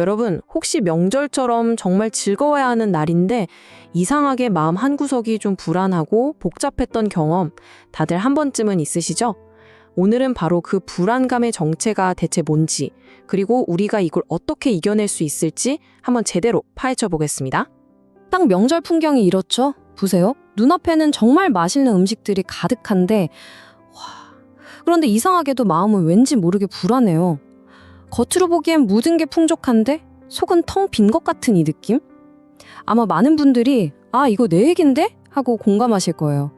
여러분, 혹시 명절처럼 정말 즐거워야 하는 날인데 이상하게 마음 한구석이 좀 불안하고 복잡했던 경험 다들 한 번쯤은 있으시죠? 오늘은 바로 그 불안감의 정체가 대체 뭔지, 그리고 우리가 이걸 어떻게 이겨낼 수 있을지 한번 제대로 파헤쳐 보겠습니다. 딱 명절 풍경이 이렇죠? 보세요. 눈앞에는 정말 맛있는 음식들이 가득한데, 와. 그런데 이상하게도 마음은 왠지 모르게 불안해요. 겉으로 보기엔 모든 게 풍족한데, 속은 텅 빈 것 같은 이 느낌? 아마 많은 분들이, 아, 이거 내 얘긴데? 하고 공감하실 거예요.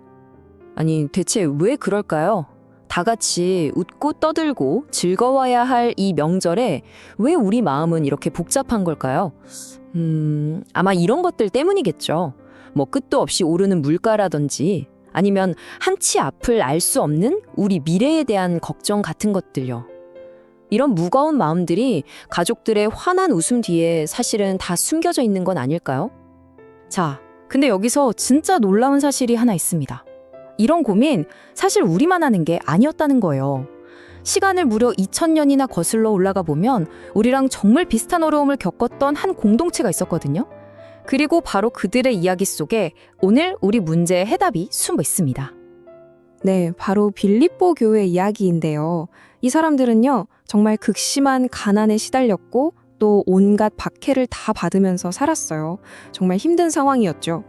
아니, 대체 왜 그럴까요? 다 같이 웃고 떠들고 즐거워야 할 이 명절에 왜 우리 마음은 이렇게 복잡한 걸까요? 음, 아마 이런 것들 때문이겠죠. 뭐 끝도 없이 오르는 물가라든지 아니면 한치 앞을 알 수 없는 우리 미래에 대한 걱정 같은 것들요. 이런 무거운 마음들이 가족들의 환한 웃음 뒤에 사실은 다 숨겨져 있는 건 아닐까요? 자, 근데 여기서 진짜 놀라운 사실이 하나 있습니다. 이런 고민 사실 우리만 하는 게 아니었다는 거예요. 시간을 무려 2000년이나 거슬러 올라가 보면 우리랑 정말 비슷한 어려움을 겪었던 한 공동체가 있었거든요. 그리고 바로 그들의 이야기 속에 오늘 우리 문제의 해답이 숨어 있습니다. 네, 바로 빌립보 교회 이야기인데요. 이 사람들은요, 정말 극심한 가난에 시달렸고 또 온갖 박해를 다 받으면서 살았어요. 정말 힘든 상황이었죠.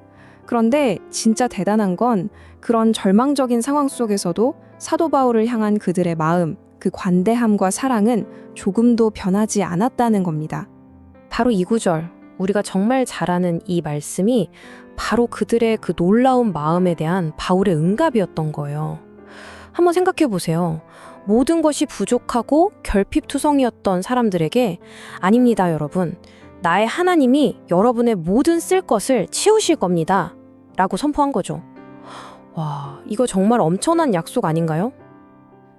그런데 진짜 대단한 건 그런 절망적인 상황 속에서도 사도 바울을 향한 그들의 마음, 그 관대함과 사랑은 조금도 변하지 않았다는 겁니다. 바로 이 구절, 우리가 정말 잘 아는 이 말씀이 바로 그들의 그 놀라운 마음에 대한 바울의 응답이었던 거예요. 한번 생각해 보세요. 모든 것이 부족하고 결핍투성이었던 사람들에게 아닙니다, 여러분. 나의 하나님이 여러분의 모든 쓸 것을 채우실 겁니다. 라고 선포한 거죠. 와, 이거 정말 엄청난 약속 아닌가요?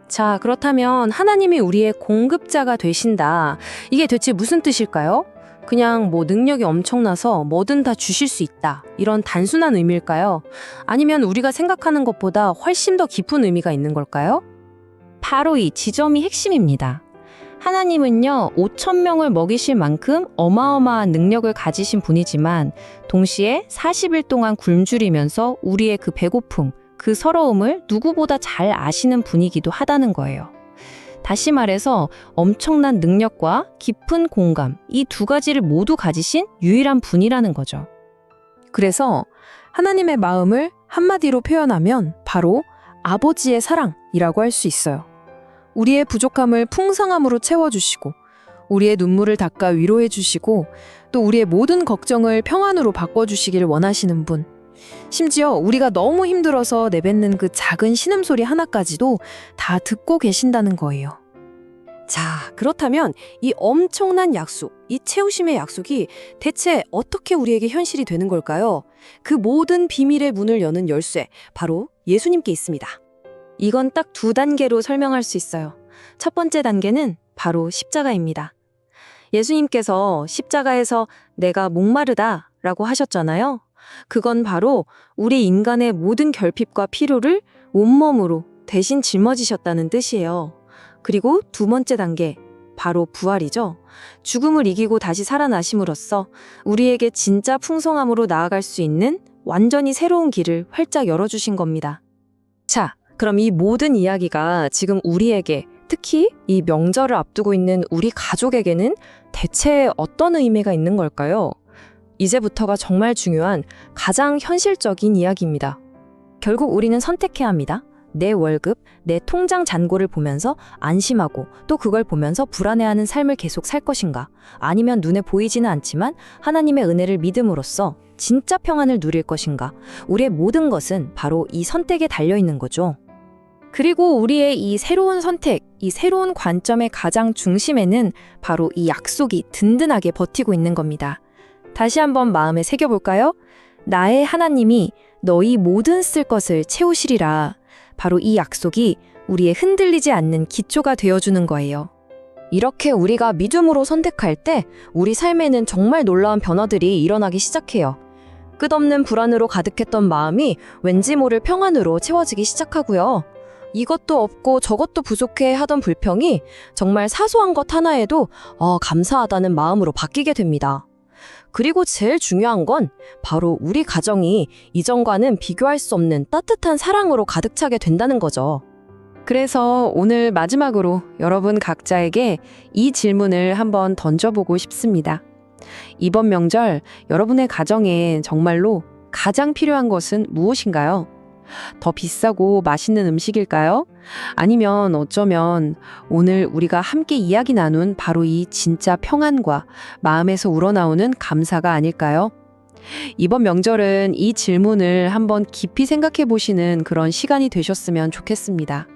자, 그렇다면 하나님이 우리의 공급자가 되신다. 이게 대체 무슨 뜻일까요? 그냥 뭐 능력이 엄청나서 뭐든 다 주실 수 있다. 이런 단순한 의미일까요? 아니면 우리가 생각하는 것보다 훨씬 더 깊은 의미가 있는 걸까요? 바로 이 지점이 핵심입니다. 하나님은요, 5천 명을 먹이실 만큼 어마어마한 능력을 가지신 분이지만 동시에 40일 동안 굶주리면서 우리의 그 배고픔, 그 서러움을 누구보다 잘 아시는 분이기도 하다는 거예요. 다시 말해서 엄청난 능력과 깊은 공감, 이 두 가지를 모두 가지신 유일한 분이라는 거죠. 그래서 하나님의 마음을 한마디로 표현하면 바로 아버지의 사랑이라고 할 수 있어요. 우리의 부족함을 풍성함으로 채워주시고, 우리의 눈물을 닦아 위로해 주시고, 또 우리의 모든 걱정을 평안으로 바꿔주시기를 원하시는 분. 심지어 우리가 너무 힘들어서 내뱉는 그 작은 신음소리 하나까지도 다 듣고 계신다는 거예요. 자, 그렇다면 이 엄청난 약속, 이 채우심의 약속이 대체 어떻게 우리에게 현실이 되는 걸까요? 그 모든 비밀의 문을 여는 열쇠, 바로 예수님께 있습니다. 이건 딱 두 단계로 설명할 수 있어요. 첫 번째 단계는 바로 십자가입니다. 예수님께서 십자가에서 내가 목마르다 라고 하셨잖아요. 그건 바로 우리 인간의 모든 결핍과 필요를 온몸으로 대신 짊어지셨다는 뜻이에요. 그리고 두 번째 단계, 바로 부활이죠. 죽음을 이기고 다시 살아나심으로써 우리에게 진짜 풍성함으로 나아갈 수 있는 완전히 새로운 길을 활짝 열어주신 겁니다. 자, 그럼 이 모든 이야기가 지금 우리에게 특히 이 명절을 앞두고 있는 우리 가족에게는 대체 어떤 의미가 있는 걸까요? 이제부터가 정말 중요한 가장 현실적인 이야기입니다. 결국 우리는 선택해야 합니다. 내 월급, 내 통장 잔고를 보면서 안심하고 또 그걸 보면서 불안해하는 삶을 계속 살 것인가? 아니면 눈에 보이지는 않지만 하나님의 은혜를 믿음으로써 진짜 평안을 누릴 것인가? 우리의 모든 것은 바로 이 선택에 달려 있는 거죠. 그리고 우리의 이 새로운 선택, 이 새로운 관점의 가장 중심에는 바로 이 약속이 든든하게 버티고 있는 겁니다. 다시 한번 마음에 새겨볼까요? 나의 하나님이 너희 모든 쓸 것을 채우시리라. 바로 이 약속이 우리의 흔들리지 않는 기초가 되어주는 거예요. 이렇게 우리가 믿음으로 선택할 때 우리 삶에는 정말 놀라운 변화들이 일어나기 시작해요. 끝없는 불안으로 가득했던 마음이 왠지 모를 평안으로 채워지기 시작하고요. 이것도 없고 저것도 부족해 하던 불평이 정말 사소한 것 하나에도 어, 감사하다는 마음으로 바뀌게 됩니다. 그리고 제일 중요한 건 바로 우리 가정이 이전과는 비교할 수 없는 따뜻한 사랑으로 가득 차게 된다는 거죠. 그래서 오늘 마지막으로 여러분 각자에게 이 질문을 한번 던져보고 싶습니다. 이번 명절 여러분의 가정에 정말로 가장 필요한 것은 무엇인가요? 더 비싸고 맛있는 음식일까요? 아니면 어쩌면 오늘 우리가 함께 이야기 나눈 바로 이 진짜 평안과 마음에서 우러나오는 감사가 아닐까요? 이번 명절은 이 질문을 한번 깊이 생각해 보시는 그런 시간이 되셨으면 좋겠습니다.